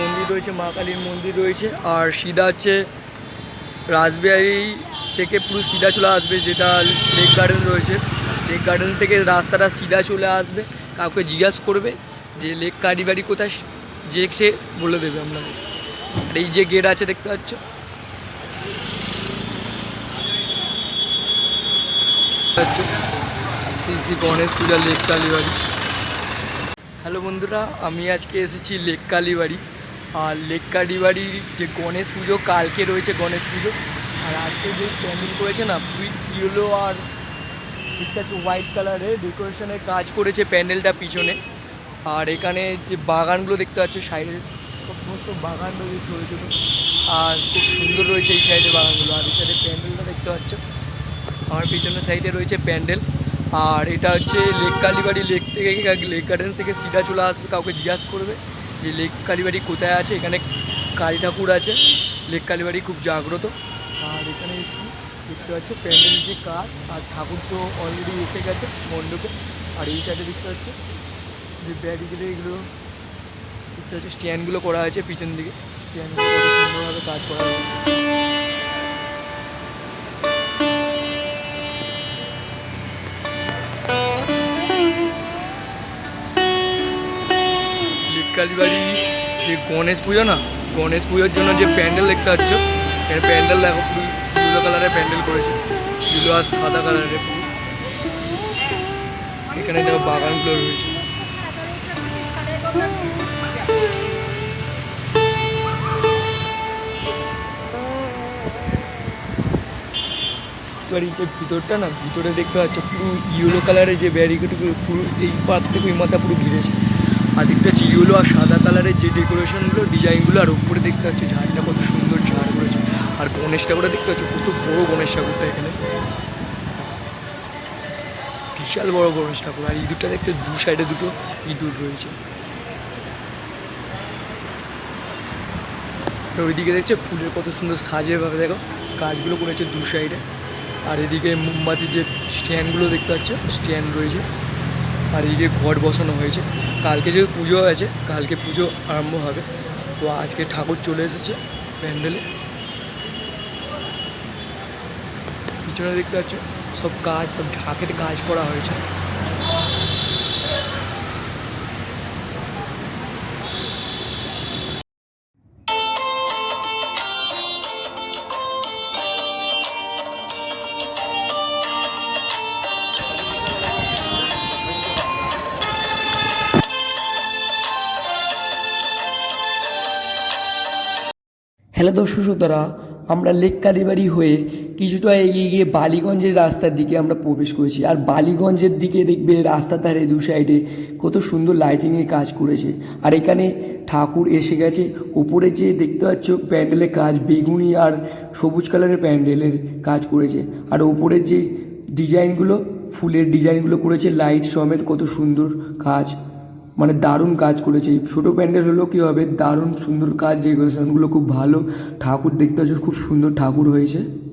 মন্দির রয়েছে, মা কালীর মন্দির রয়েছে, আর সিধা হচ্ছে রাসবিহারি থেকে পুরো সিধা চলে আসবে, যেটা লেক গার্ডেন রয়েছে। লেক গার্ডেন থেকে রাস্তাটা সিধা চলে আসবে, কাউকে জিজ্ঞাসা করবে যে লেক কালীবাড়ি কোথায়, যে সে বলে দেবে আপনাকে আর এই যে গেট আছে দেখতে পাচ্ছ। শ্রী শ্রী গণেশ পূজা লেক কালীবাড়ি হ্যালো বন্ধুরা, আমি আজকে এসেছি লেক কালীবাড়ি। আর লেক কালীবাড়ির যে গণেশ পুজো, কালকে রয়েছে গণেশ পুজো। আর আজকে যে প্যান্ডেল করেছে না ইয়েলো আর দেখতে হচ্ছে হোয়াইট কালারের ডেকোরেশনের কাজ করেছে প্যান্ডেলটা পিছনে। আর এখানে যে বাগানগুলো দেখতে পাচ্ছ, সাইডে সমস্ত বাগান রয়েছে ছোটো ছোটো। আর খুব সুন্দর রয়েছে এই সাইডে বাগানগুলো। আর এই সাইডে প্যান্ডেলটা দেখতে পাচ্ছ আমার পিছনের সাইডে রয়েছে প্যান্ডেল। আর এটা হচ্ছে লেক কালীবাড়ি লেক থেকে লেক গার্ডেন্স থেকে সিধা চলে আসবে, কাউকে জিজ্ঞাসা করবে যে লেক কালীবাড়ি কোথায় আছে? এখানে কালী ঠাকুর আছে। লেক কালীবাড়ি খুব জাগ্রত। আর এখানে দেখতে পাচ্ছ প্যান্ডেল যে কাজ, আর ঠাকুর তো অলরেডি এসে গেছে মণ্ডপে। আর এই সাইডে দেখতে পাচ্ছ, যে ব্যারিকেডে এগুলো, দেখতে পাচ্ছ স্ট্যান্ডগুলো করা আছে পিছন দিকে। স্ট্যান্ডগুলো সুন্দরভাবে কাজ করা হয়েছে কালীবাড়ি যে গণেশ পুজো না, গণেশ পুজোর জন্য যে প্যান্ডেল দেখতে পাচ্ছ এখানে প্যান্ডেল দেখো দুটো কালারের প্যান্ডেল করেছে। দুটো আর সাদা কালারের এখানে দেখো বাগানগুলো রয়েছে। যে ভিতরটা না, ভিতরে দেখতে পাচ্ছ, পুরো ইয়েলো কালারের যে ব্যারিকেডগুলো পুরো এই পার থেকে ওই মাথা পুরো ঘিরেছে। আর দেখতে পাচ্ছি ইয়েলো আর সাদা কালারের যে ডেকোরেশনগুলো ডিজাইনগুলো আর উপরে দেখতে পাচ্ছি, ঝাড়টা কত সুন্দর ঝাড় করেছে। আর গণেশ ঠাকুরটা দেখতে পাচ্ছি, কত বড় গণেশ ঠাকুরটা এখানে। বিশাল বড় গণেশ ঠাকুর। আর ইঁদুরটা দেখতে দু সাইডে দুটো ইঁদুর রয়েছে। ওইদিকে দেখছে ফুলের কত সুন্দর সাজে ভাবে দেখো, কাজগুলো করেছে দু সাইডে আর এদিকে মোমবাতির যে স্ট্যান্ডগুলো দেখতে পাচ্ছ স্ট্যান্ড রয়েছে। আর এদিকে ঘট বসানো হয়েছে, কালকে যেহেতু পুজো আছে কালকে পুজো আরম্ভ হবে। তো আজকে ঠাকুর চলে এসেছে প্যান্ডেলে। পিছনে দেখতে পাচ্ছ, সব কাজ সব ঢাকের কাজ করা হয়েছে। হ্যালো দর্শক শ্রোতারা, আমরা লেক কালীবাড়ি হয়ে কিছুটা এগিয়ে গিয়ে বালিগঞ্জের রাস্তার দিকে আমরা প্রবেশ করেছি। আর বালিগঞ্জের দিকে দেখবে রাস্তার ধারে দু সাইডে কত সুন্দর লাইটিংয়ের কাজ করেছে। আর এখানে ঠাকুর এসে গেছে। উপরে যে দেখতে পাচ্ছ প্যান্ডেলের কাজ, বেগুনি আর সবুজ কালারের প্যান্ডেলের কাজ করেছে। আর ওপরের যে ডিজাইনগুলো ফুলের ডিজাইনগুলো করেছে লাইট সমেত কত সুন্দর কাজ মানে দারুণ কাজ করেছে। এই ছোটো প্যান্ডেল হলেও কী হবে? দারুণ সুন্দর কাজ, ডেকোরেশনগুলো খুব ভালো। ঠাকুর দেখতে খুব সুন্দর ঠাকুর হয়েছে।